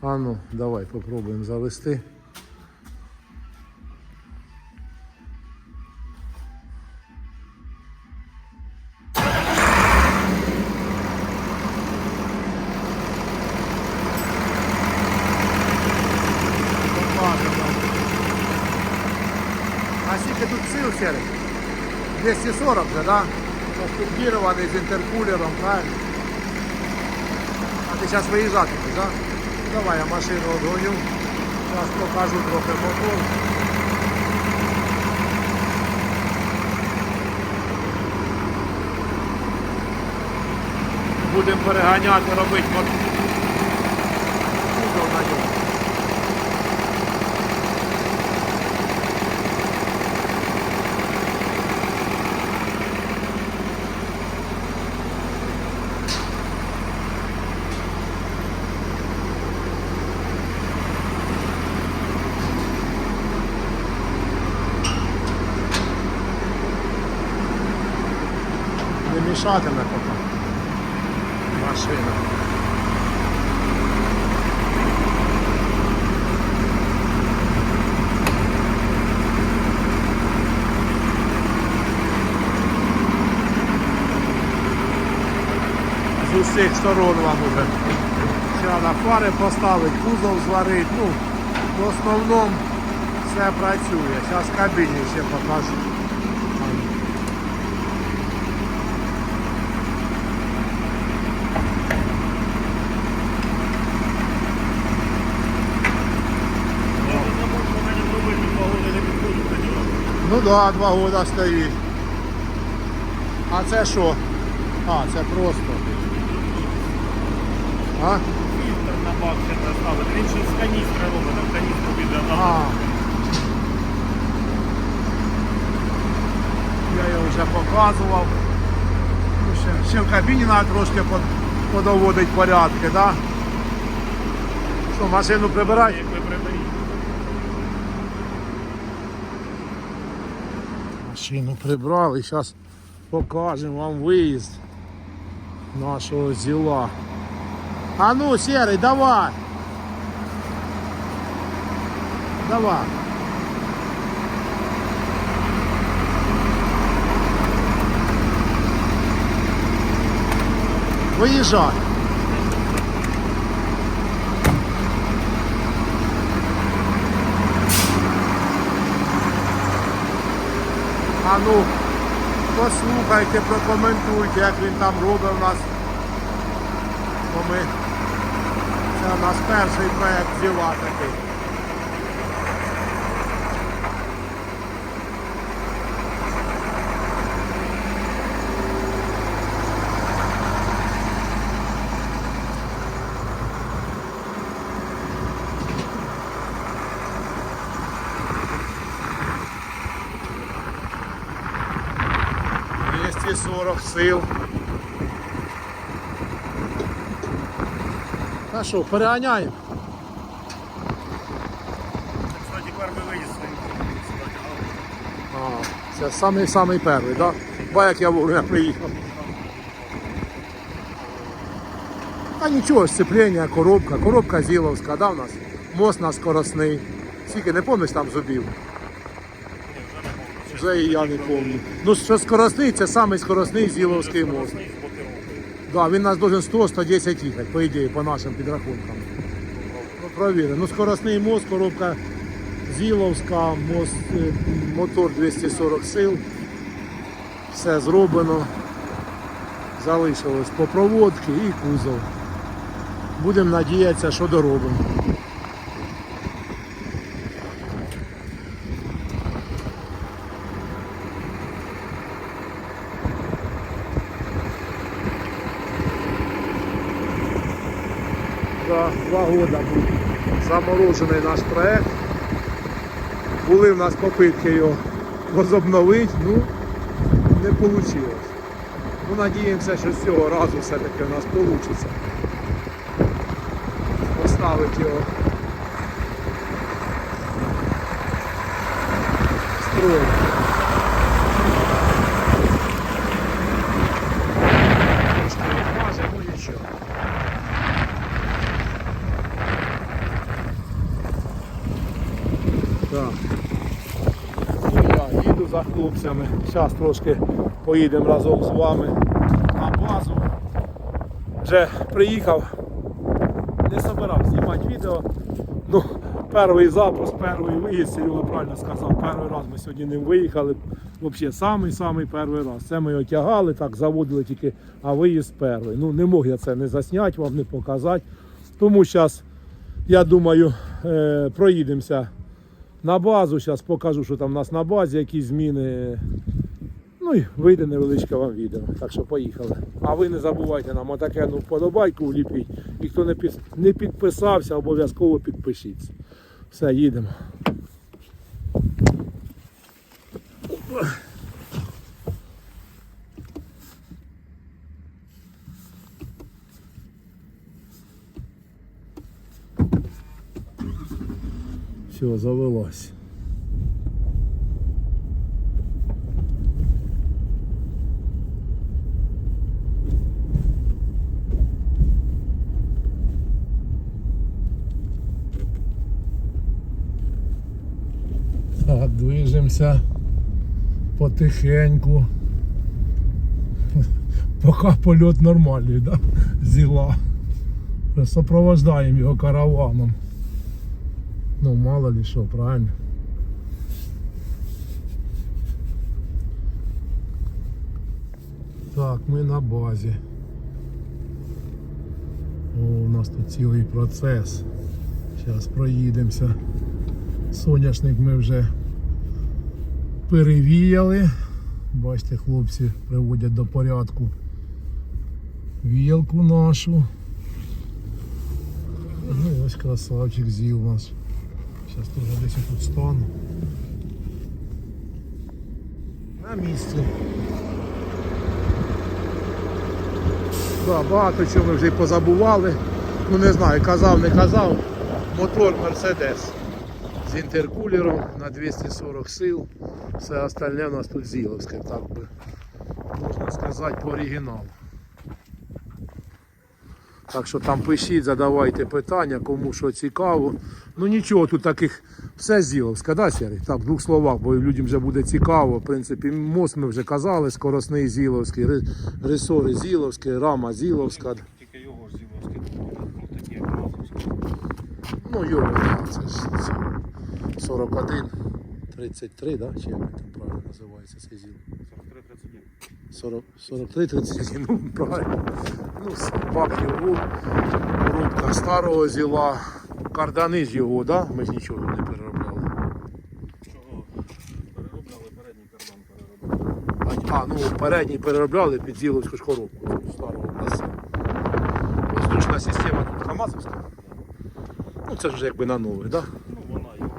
А ну, давай попробуємо завести. А скільки тут сил серий? 240 вже, да? Турбірований з інтеркулером, правильно? А ти зараз виїжджати, так? Да? Давай я машину отгоню. Зараз покажу трохи мотор. Будемо переганяти, робити мотор. На ньому. Не мішатиме поки. Машина. З усіх сторон вам уже. Треба фари поставити, кузов зварити. Ну, в основному все працює. Зараз в кабіні ще покажу. Ну да, два года стоїть. А це що? А, це просто. А? Фільтр на бак ще поставити. Він ще з каністри робить, там каністру на Я його вже показував. Ну, Ще, ще в кабіні треба трошки под, подоводить порядки, да? Що, машину прибирати? як ви приберіть. Машину прибрали, зараз покажемо вам виїзд нашого зіла. А ну, серий, давай. Давай. Виїжджай. А ну, послухайте, прокоментуйте, як він там робить у нас. Бо. У нас перший проєкт зіла такий. Сорок сил. Та що, переганяємо? Кстати, перший виїзд. А, це самий самий перший, так? Да? Ба як я вовремя приїхав. А нічого, сцеплення, коробка, коробка зіловська, да, в нас? Мост на скоросний. Скільки, не пам'ятаєш там зубів? Вже і я не пам'ятаю. Ну, що скоросний, це самий скоросний зіловський мост. Да, він нас должен 100-110 їхати, по ідеї, по нашим підрахункам. Ну, провіримо. Ну, скоростний мост, коробка Зіловська, мост, е, мотор 240 сил. Все зроблено. Залишилось по проводці і кузов. Будемо надіятися, що доробимо. За два года був заморожений наш проект. Були в нас попитки його возобновити, ну не вийшло. Ну, надіємося, що з цього разу все-таки у нас вийде. Поставити його в строй. Трошки відмаже, ну нічого. За хлопцями. Зараз трошки поїдемо разом з вами на базу. Вже приїхав, не собирав знімати відео. Ну, перший запуск, перший виїзд, Серега правильно сказав, перший раз ми сьогодні не виїхали. Взагалі, самий-самий перший раз. Це ми його тягали, так заводили тільки, а виїзд перший. Ну, не мог я це не засняти, вам не показати. Тому зараз, я думаю, е, проїдемося на базу. Зараз покажу, що там у нас на базі, які зміни. Ну і вийде невеличке вам відео. Так що поїхали. А ви не забувайте нам отаке ну, вподобайку вліпіть. І хто не, під, не підписався, обов'язково підпишіться. Все, їдемо. Все, завелось. Так, движемося потихеньку. Поки польот нормальний, да? Зіла. Сопровождаємо його караваном. Ну, мало ли що, правильно. Так, ми на базі. О, у нас тут цілий процес. Зараз проїдемося. Соняшник ми вже перевіяли. Бачите, хлопці приводять до порядку вілку нашу. Ну ось красавчик з'їв нас. Зараз теж десь тут стану. На місці. Да, багато чого ми вже й позабували. Ну не знаю, казав, не казав. Мотор Мерседес з інтеркулером на 240 сил. Все остальне у нас тут зіловське, так би можна сказати по оригіналу. Так що там пишіть, задавайте питання, кому що цікаво. Ну нічого, тут таких все зіловське, да, Сергій? Так, в двох словах, бо людям вже буде цікаво. В принципі, мост ми вже казали, скоросний зіловський, ри- ресори зіловські, рама зіловська. Тільки його зіловський ну. Ну, його, да, це ж це 41, 33, да? чи як там правильно називається цей зіл? 43-31. 40, 43, 37, ну правильно. Ну, бак його, коробка старого зіла, кардани ж його, да? Ми ж нічого не переробляли. Чого переробляли передній кардан переробляли. А, ну передній переробляли під зіловську коробку старого класу. Воздушна система Хамасовська. Ну це ж якби на нових, да? Ну вона його.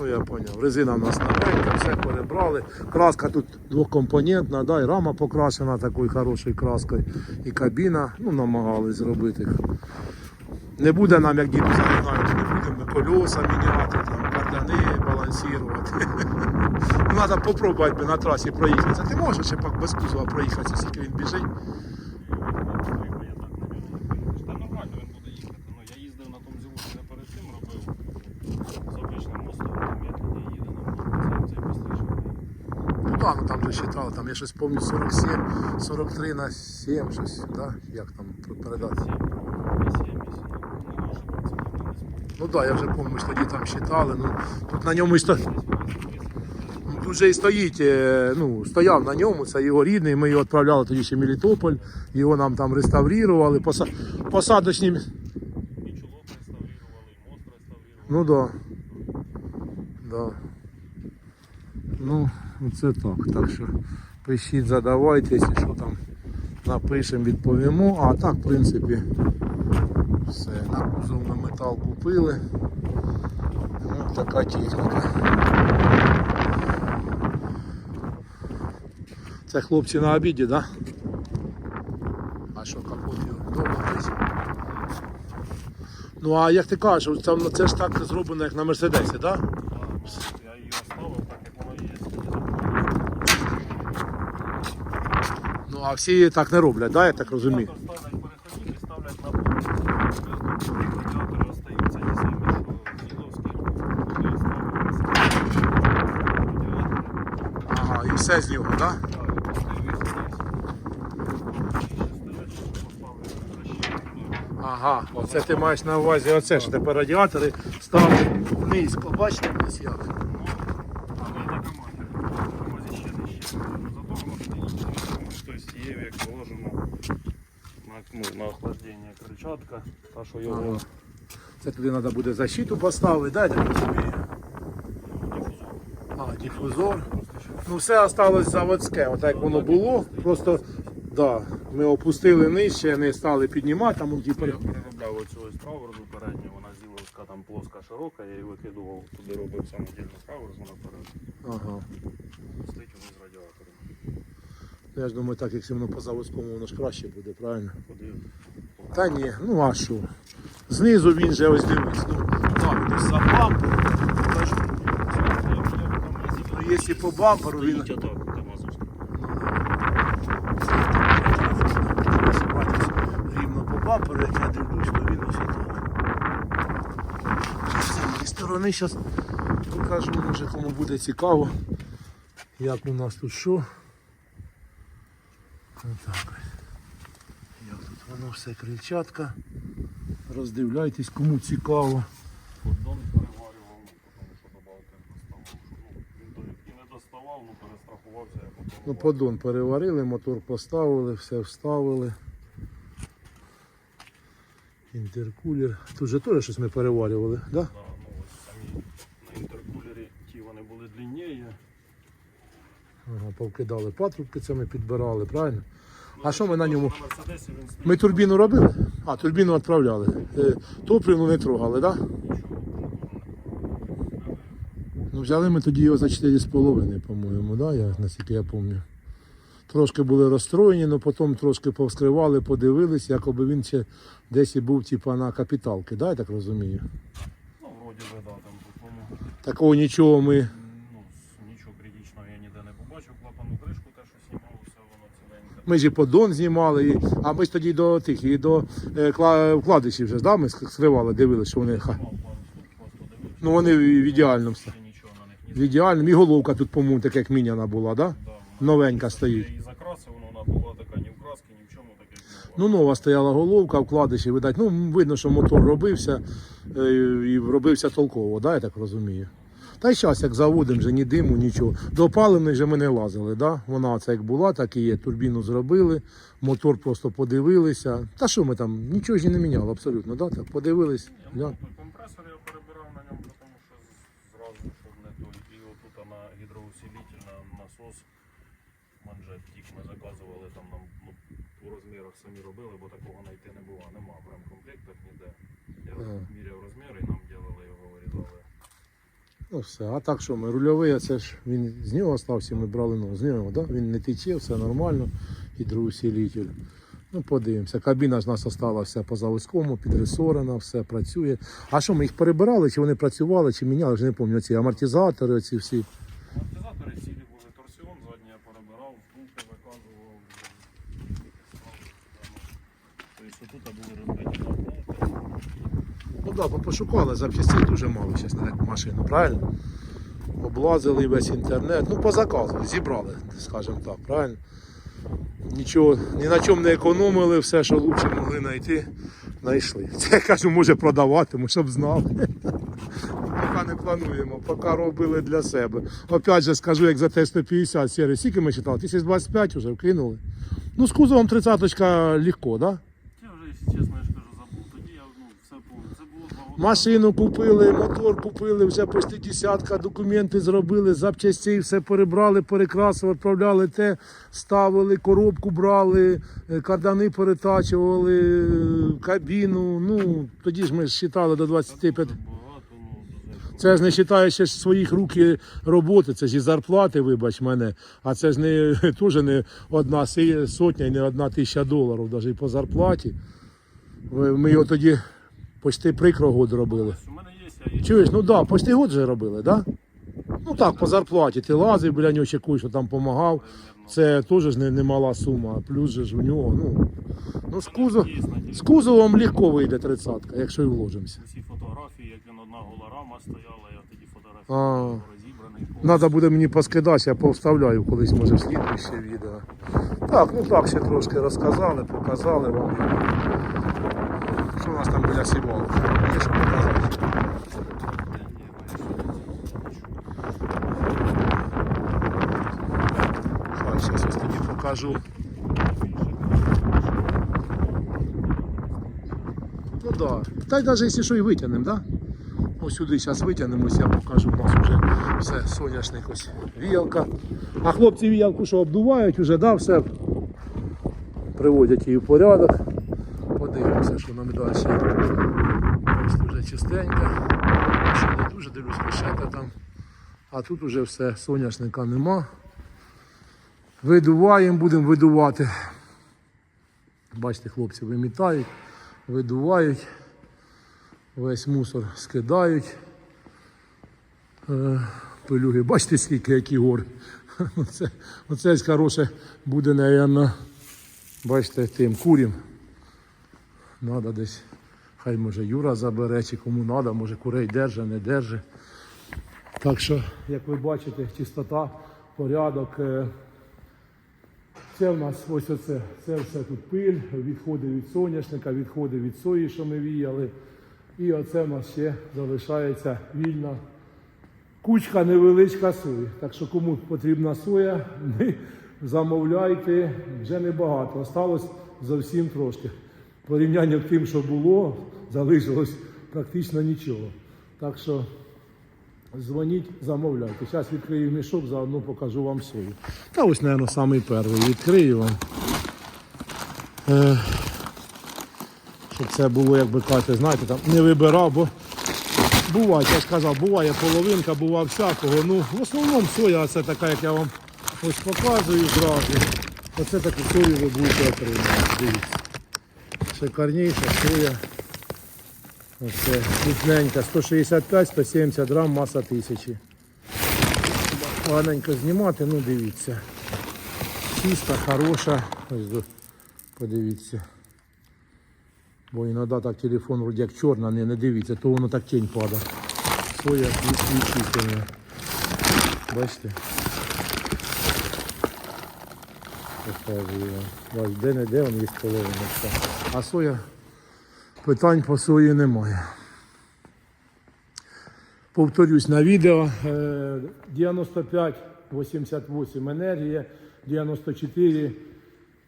Ну я зрозумів. Резина в нас новенька, все перебрали. Краска тут двокомпонентна, да, і рама покрашена такою хорошою краскою. І кабіна, ну, намагались зробити. Не буде нам, як діду загинають, не будемо колеса міняти, там, кардани балансувати. Ну, Треба попробувати на трасі проїхатися. Ти можеш ще без кузова проїхатися, скільки він біжить. 42, ну там вже вважали, там я щось пам'ятаю 47, 43 на 7, щось, да? как там продать? Ну да, я вже пам'ятаю, що тоді там вважали, ну тут на ньому і сто... Ну, тут вже і стоїть, ну, стояв на ньому, це його рідний, ми його відправляли тоді ще в Мелітополь, його нам там реставрували, поса... посадочні. І чулок реставрували, і мост реставрували. Ну. Да. Да. Ну це так. Так що пишіть, задавайте, якщо що там напишемо, відповімо. А так, в принципі, все. На кузов ми метал купили. Ну, така техніка. Це хлопці на обіді, так? Да? А що, капот вдома десь? Ну а як ти кажеш, це, це ж так зроблено, як на Мерседесі, так? Да? А всі так не роблять, да, я так розумію? Ставлять переходники, ставлять на Ага, і все з нього, так? Ага, оце ти маєш на увазі, оце ж тепер радіатори ставлять вниз. бачите, ось як. Крильчатка, та що його Ага. Це туди треба буде защиту поставити, да, я так розумію. А, дифузор. Ну все осталось заводське, отак як воно було. Просто да, ми опустили нижче, не стали піднімати, там ті Я переробляв оцю ось траверзу передню, вона зіловська там плоска, широка, я її викидував, туди робив самодільну траверзу наперед. Ага. Стоїть вниз радіатором. Я ж думаю, так як воно по заводському, воно ж краще буде, правильно? Куди? Та ні, ну а що? Знизу він же ось дивись. Ну, так, десь за бампер. Ну, якщо по бамперу він. Стоїть отак, Камазовська. Рівно по бамперу, як я дивлюсь, то він ось так. З цієї сторони зараз покажу, може кому буде цікаво, як у нас тут що. Отак ось. Воно все крильчатка. Роздивляйтесь, кому цікаво. Поддон переварював, ну, тому що добавки що, Ну, він то і не доставав, ну перестрахувався, я потім. Ну, поддон переварили, мотор поставили, все вставили. Інтеркулер. Тут же теж щось ми переварювали, да? Да, ну ось самі на інтеркулері ті вони були длиннее. Ага, повкидали патрубки, це ми підбирали, правильно? А що ми на ньому? Ми турбіну робили? А, турбіну відправляли. Е, Топливну не трогали, так? Да? Ну, взяли ми тоді його за 4,5, по-моєму, да? я, наскільки я пам'ятаю. Трошки були розстроєні, але потім трошки повскривали, подивились, якоби він ще десь і був типа, на капіталки, да, я так розумію. Ну, вроді би, да, там по тому. Такого нічого ми. Ну, с- нічого критичного я ніде не побачив. Клапану кришку те, що знімав, все воно ціленьке. Ми ж і поддон знімали, і, а ми ж тоді до тих, і до е, кла- вкладишів вже, да, ми скривали, дивилися, що вони. ха-. Ну вони в ідеальному стані. В ідеальному. І головка тут, по-моєму, така як міняна була, да? Новенька стоїть. Я її закрасив, вона була така ні в краски, ні в чому, так як Ну, нова стояла головка, вкладиші, видать. Ну, видно, що мотор робився е, і робився толково, да, я так розумію. Та й зараз, як заводимо, вже ні диму, нічого. До опаленої вже ми не лазили, да? Вона це як була, так і є. Турбіну зробили, мотор просто подивилися. Та що ми там, нічого ж не міняли абсолютно, да? так, подивились. Я Да. компресор я перебирав на ньому, тому що зразу, щоб не той. І отут на гідроусилитель, на насос манжет тік ми заказували, там нам ну, у розмірах самі робили, бо такого знайти не було. Нема в ремкомплектах ніде. Я Ага. міряв розміри і нам ділили його, вирізали. Ну все, а так що ми рульовий, це ж він з нього остався, ми брали ну, з нього, да? він не тече, все нормально, гідроусилитель. Ну, подивимося. Кабіна ж нас осталася по заводському, підресорена, все працює. А що, ми їх перебирали, чи вони працювали, чи міняли, вже не пам'ятаю, ці амортизатори, оці всі. Амортизатори цілі були торсіон, задній я перебирав, втулки виказував. Тобто тут були розбиті на пункти. Ну так, пошукали, запчастей дуже мало зараз на машину, правильно? Облазили весь інтернет, ну по заказу, зібрали, скажімо так, правильно? Нічого, ні на чому не економили, все, що лучше могли знайти, знайшли. Це я кажу, може продаватиму, щоб знали. Поки не плануємо, поки робили для себе. Опять же скажу, як за Т-150 серії, скільки ми читали? 1025 вже вкинули. Ну, з кузовом 30-ка легко, так? Да? Я вже, якщо чесно, я ж кажу, забув. Тоді я ну, все помню. Це було два роки. Машину купили, мотор купили, вже почти десятка, документи зробили, запчастей все перебрали, перекрасили, відправляли те, ставили, коробку брали, е, кардани перетачували, е, кабіну. Ну, тоді ж ми вважали до 25. Багато, ну, дуже. Це ж не вважаючи своїх рук роботи, це ж і зарплати, вибач мене. А це ж не теж не одна сотня і не одна тисяча доларів, навіть по зарплаті. Ми його тоді почти прикро год робили. У мене є. Чуєш, ну да, почти год вже робили, да? Ну так, по зарплаті. Ти лазив біля нього ще кое, що там допомагав. Це теж ж не, немала сума, плюс же ж в нього. Ну, ну з, кузов, з кузовом легко вийде тридцятка, якщо і вложимося. Усі фотографії, як він одна гола рама стояла, я тоді фотографував розібраний. Треба буде мені поскидати, я повставляю колись, може, в слідуще відео. Так, ну так, ще трошки розказали, показали вам. Там біля сівалки? Є що показати? Хай, зараз ось покажу. Ну. Да. Та й навіть якщо що і витягнемо. Да? Ось сюди зараз витягнемось, я покажу, у нас вже все, соняшник ось віялка. А хлопці віялку що обдувають, вже да, все приводять її в порядок. Подивимося, що нам далі. Чистенько. Ще не дуже дивлюсь кошета там. А тут вже все, соняшника нема. Видуваємо, будемо видувати. Бачите, хлопці вимітають, видувають весь мусор скидають. Е, Пилюги, бачите, скільки які гори. Оце, оце хороше буде, напевно, бачите, тим курям. Надо десь, хай може Юра забере, чи кому треба, може курей держа, не держи. Так що, як ви бачите, чистота, порядок. е, Це в нас ось оце, це все тут пиль, відходи від соняшника, відходи від сої, що ми віяли. І оце в нас ще залишається вільна кучка невеличка сої. Так що кому потрібна соя, замовляйте, вже небагато. Осталось зовсім трошки. Порівняння з тим, що було, залишилось практично нічого. Так що дзвоніть, замовляйте. Зараз відкрию мішок, заодно покажу вам сою. Та ось, мабуть, самий перший відкрию вам. Е, щоб це було, як би кажете, знаєте, там не вибирав, бо буває, я ж казав, буває половинка, буває всякого. Ну, в основному соя це така, як я вам ось показую зразу. Оце таку сою ви будете отримати. Дивіться. Шикарніша соя. Оце крупненька, 165-170 грам, маса тисячі. Поганенько знімати, ну дивіться. Чиста, хороша. Ось подивіться. Бо іноді так телефон вроді як чорна, не, не дивіться, то воно так тінь падає. Соя відчительна. Бачите? Показую вам. Бач, де не де він є половиночка. А соя питань по сої немає. Повторюсь на відео. Е, 95-88 енергія, 94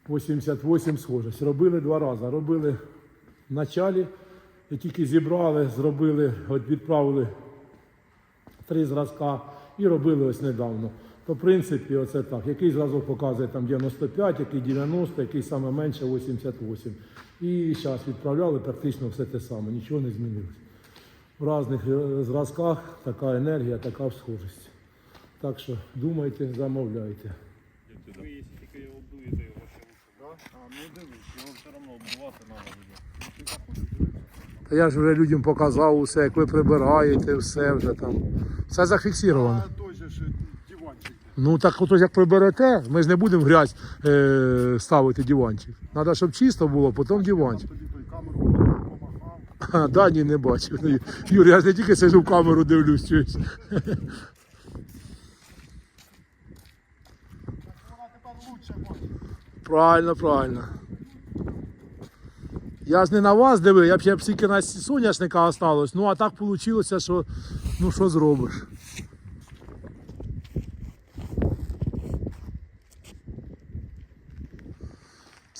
88 схожість. Робили два рази. Робили в началі, і тільки зібрали, зробили, от відправили три зразка і робили ось недавно. То в принципі оце так. Який зразок показує там 95, який 90, який саме менше 88. І зараз відправляли практично все те саме, нічого не змінилось. В різних е, зразках така енергія, така схожість. Так що думайте, замовляйте. А, ну дивись, все одно обдувати треба буде. Та я ж вже людям показав усе, як ви прибираєте, все вже там. Все зафіксовано. А той же ж диванчик. Ну так ото як приберете, ми ж не будемо в грязь е, ставити диванчик. Треба, щоб чисто було, потім диванчик. А, Дані не бачив. Ну, Юрій, я ж не тільки сижу в камеру дивлюсь. бачить. Правильно, правильно. Я ж не на вас дивив, я б ще б стільки на соняшника осталось. Ну а так вийшло, що ну що зробиш.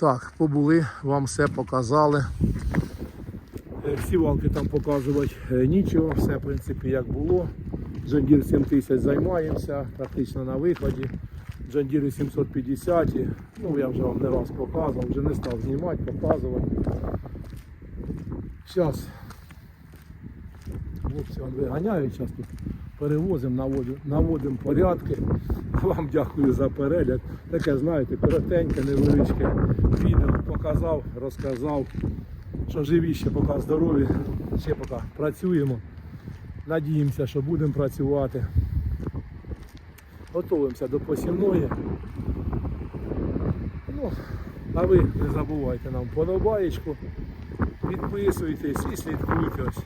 Так, побули, вам все показали. Е, Всі валки там показувати е, нічого, все в принципі як було. Джандір 7000 займаємося, практично на виході. Джандіри 750, ну я вже вам не раз показував, вже не став знімати, показувати. Зараз хлопці виганяють, зараз тут перевозимо, наводимо, наводимо порядки. Вам дякую за перегляд. Таке, знаєте, коротеньке, невеличке відео показав, розказав, що живі ще поки здорові, ще поки працюємо. Надіємося, що будемо працювати. Готуємося до посівної. Ну, а ви не забувайте нам подобаєчку, підписуйтесь і слідкуйте ось.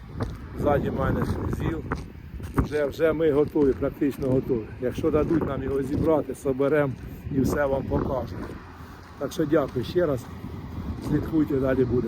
Ззаді мене зіл. Вже, вже ми готові, практично готові. Якщо дадуть нам його зібрати, соберемо і все вам покажемо. Так що дякую ще раз. Слідкуйте, далі буде.